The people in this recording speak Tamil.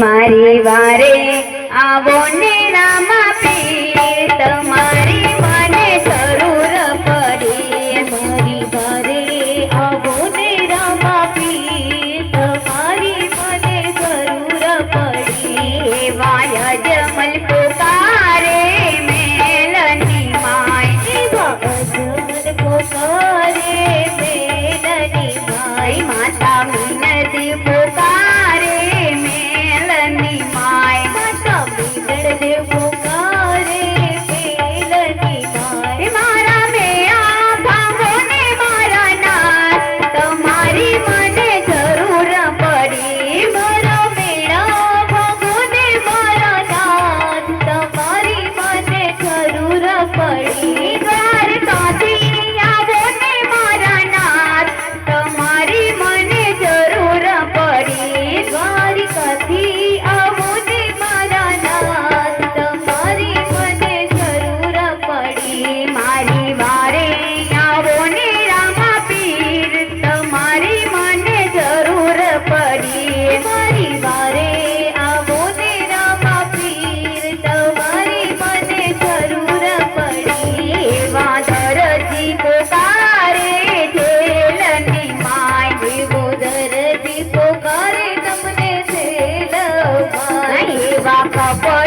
મારી વારે આવો ને રામા rapaz.